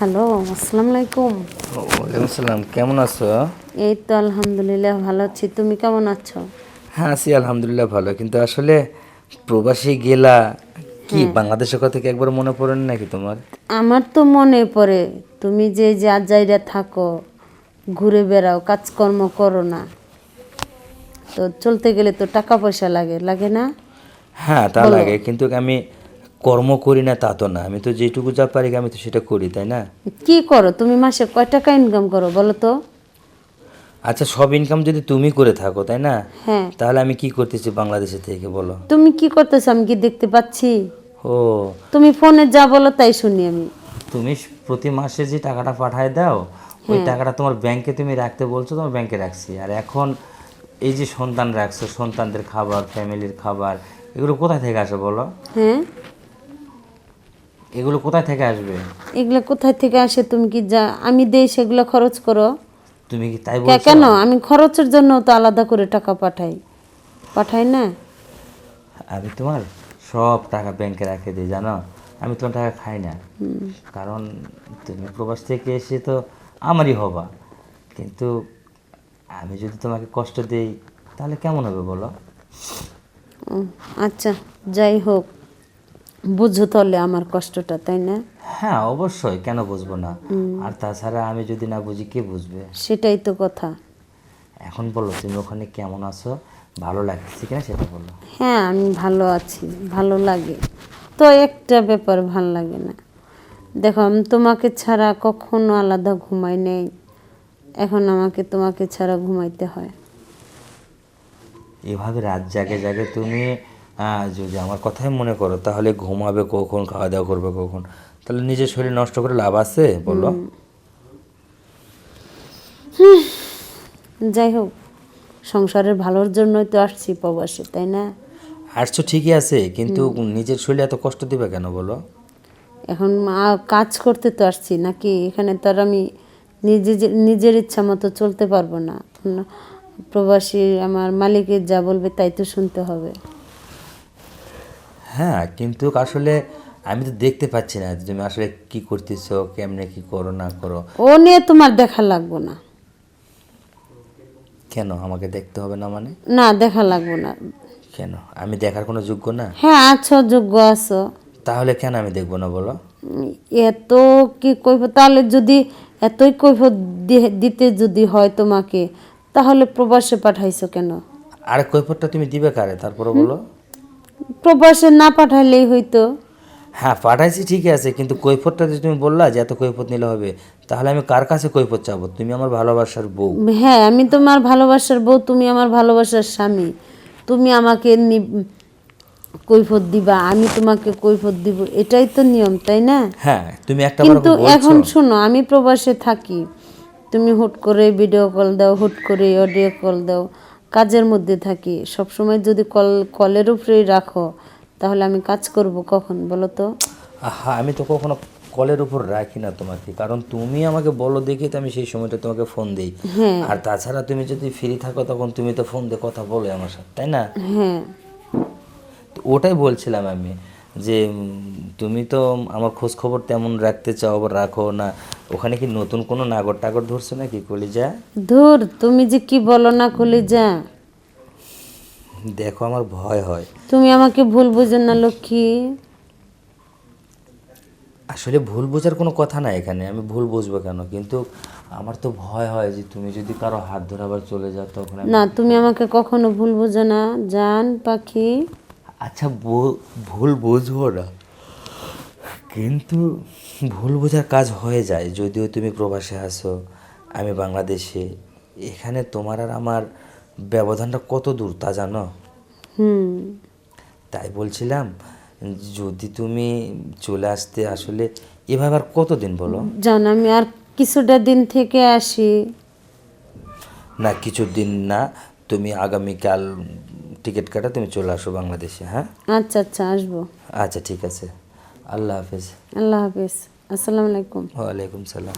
Hello আসসালামু আলাইকুম। ওয়ালাইকুম আসসালাম কেমন আছো? এই তো আলহামদুলিল্লাহ ভালো আছি। তুমি কেমন আছো? হ্যাঁ আছি আলহামদুলিল্লাহ ভালো। কিন্তু আসলে প্রবাসী গেলা কি বাংলাদেশের কথা কি একবার মনে পড়ে নাকি তোমার? আমার তো মনে পড়ে তুমি যে যা জায়গা থাকো ঘুরে বেড়াও কাজকর্ম করো না তো চলতে গেলে তো টাকা পয়সা লাগে লাগে না? হ্যাঁ তা লাগে। কিন্তু আমি কর্ম করি না তা তো না। আমি তো যেটুকু যা পারি আমি তো সেটা করি তাই না? কি করো? তুমি মাসে কয় টাকা ইনকাম করো বলো তো? আচ্ছা সব ইনকাম যদি তুমি করে থাকো তাই না? হ্যাঁ। তাহলে আমি কি করতেছি বাংলাদেশে থেকে বলো? তুমি কি করতেছো? আমি কি দেখতে পাচ্ছি? ও। তুমি ফোনে যা বলো তাই শুনি আমি। তুমি প্রতি মাসে যে টাকাটা পাঠায় দাও ওই টাকাটা তোমার ব্যাংকে তুমি রাখতে বলছো তোমার ব্যাংকে রাখছি। আর এখন এই যে সন্তান রাখছো সন্তানদের খাবার ফ্যামিলির খাবার এগুলো কোথায় থেকে আসে বলো? হ্যাঁ। এগুলো কোথায় থেকে আসবে? এগুলো কোথায় থেকে আসে তুমি কি যা আমি দেই সেগুলো খরচ করো। তুমি কি তাই বলছো? কেন? আমি খরচের জন্য তো আলাদা করে টাকা পাঠাই। পাঠাই না? আমি তোমার সব টাকা ব্যাংকে রাখে দিই জানো? আমি তোমার টাকা খাই না। কারণ তুমি প্রবাস থেকে এসে তো আমারই হবা। কিন্তু আমি যদি তোমাকে কষ্ট দেই তাহলে কেমন হবে বলো? আচ্ছা যাই হোক। বুঝো তাহলে আমার কষ্টটা তাই না? হ্যাঁ অবশ্যই কেন বুঝব না? আর তাছাড়া আমি যদি না বুঝি কে বুঝবে? সেটাই তো কথা। এখন বলো তুমি ওখানে কেমন আছো? ভালো লাগতেছে কিনা সেটা বলো। হ্যাঁ আমি ভালো আছি ভালো লাগে। তো একটা ব্যাপার ভালো লাগে না। দেখো আমি তোমাকে ছাড়া কখনো আলাদা ঘুমাই নেই। এখন আমাকে তোমাকে ছাড়া ঘুমাইতে হয়। এভাবে রাত জাগে জাগে তুমি যদি আমার কথাই মনে করো তাহলে ঘুমাবে কখন খাওয়া দাওয়া করবে কখন? তাহলে নিজের শরীর নষ্ট করে লাভ আছে? বলো। যাই হোক সংসারের ভালোর জন্যই তো আসছি প্রবাসে তাই না? আসছো ঠিকই আছে কিন্তু নিজের শরীরে এত কষ্ট দিবে কেন বলো? এখন কাজ করতে তো আসছি নাকি? এখানে তো আর আমি নিজে নিজের ইচ্ছা মতো চলতে পারব না, প্রবাসী আমার মালিকের যা বলবে তাই তো শুনতে হবে। হ্যাঁ কিন্তু আসলে আমি তো দেখতে পাচ্ছি না তুমি আসলে কি করতেছো কেমনে কি করো না করো। ও নিয়ে তোমার দেখা লাগবো না। কেন? আমাকে দেখতে হবে না মানে? না দেখা লাগবো না। কেন? আমি দেখার কোনো যোগ্য না? হ্যাঁ আছো যোগ্য আছো। তাহলে কেন আমি দেখব না বলো? এত কি কইব? তাহলে যদি এতই কৈফত দি- দিতে যদি হয় তোমাকে তাহলে প্রবাসে পাঠাইছো কেন? আর কৈফতটা তুমি দিবে কারে? তারপরে বলো। প্রবাসে না পাঠাইলেই হইতো। হ্যাঁ পাঠাইছি ঠিকই আছে কিন্তু কৈফতটা যে তুমি বললা যে এত কৈফত নিলে হবে তাহলে আমি কার কাছে কৈফত চাবো? তুমি আমার ভালোবাসার বউ। হ্যাঁ আমি তোমার ভালোবাসার বউ তুমি আমার ভালোবাসার স্বামী। তুমি আমাকে নি- কৈফত দিবা আমি তোমাকে কৈফত দিব এটাই তো নিয়ম তাই না? হ্যাঁ তুমি একটা কিন্তু এখন শোনো আমি প্রবাসে থাকি। তুমি হুট করে ভিডিও কল দাও হুট করে অডিও কল দাও। কাজের মধ্যে থাকি। সবসময় যদি কল কলের উপরেই রাখো তাহলে আমি কাজ করব কখন বলো তো? হ্যাঁ আমি তো কখনো কলের উপর রাখি না তোমাকে। কারণ তুমি আমাকে বলো দেখি তো আমি সেই সময়টা তোমাকে ফোন দিই। হ্যাঁ। আর তাছাড়া তুমি যদি ফ্রি থাকো তখন তুমি তো ফোন দিয়ে কথা বলো আমার সাথে তাই না? হ্যাঁ। তো ওটাই বলছিলাম আমি। যে তুমি তো আমার খোঁজ খবর তেমন রাখতে চাও বা রাখো না ওখানে কি নতুন কোনো নাগর টাগর ধরছো নাকি কলিজা? ধুর তুমি যে কি বলো না যা দেখো আমার ভয় হয়। তুমি আমাকে ভুল বুঝো না লক্ষ্মী। আসলে ভুল বোঝার কোনো কথা না এখানে আমি ভুল বুঝব কেন? কিন্তু আমার তো ভয় হয় যে তুমি যদি কারও হাত ধরে আবার চলে যাও তখন না তুমি আমাকে কখনো ভুল বুঝো না। জান পাখি। আচ্ছা ভুল বুঝব না। কিন্তু ভুল বোঝার কাজ হয়ে যায়। যদিও তুমি প্রবাসে আসো আমি বাংলাদেশে এখানে তোমার আর আমার ব্যবধানটা কত দূর তা জানো? হুম। তাই বলছিলাম যদি তুমি চলে আসতে আসলে এভাবে আর কতদিন বলো? জান আমি আর কিছুটা দিন থেকে আসি। না কিছু দিন না তুমি আগামীকাল টিকিট কাটা তুমি চলে আসো বাংলাদেশে হ্যাঁ? আচ্ছা আচ্ছা আসব। আচ্ছা ঠিক আছে। আল্লাহ হাফেজ। আল্লাহ হাফেজ। আসসালামু আলাইকুম। ওয়ালাইকুম সালাম।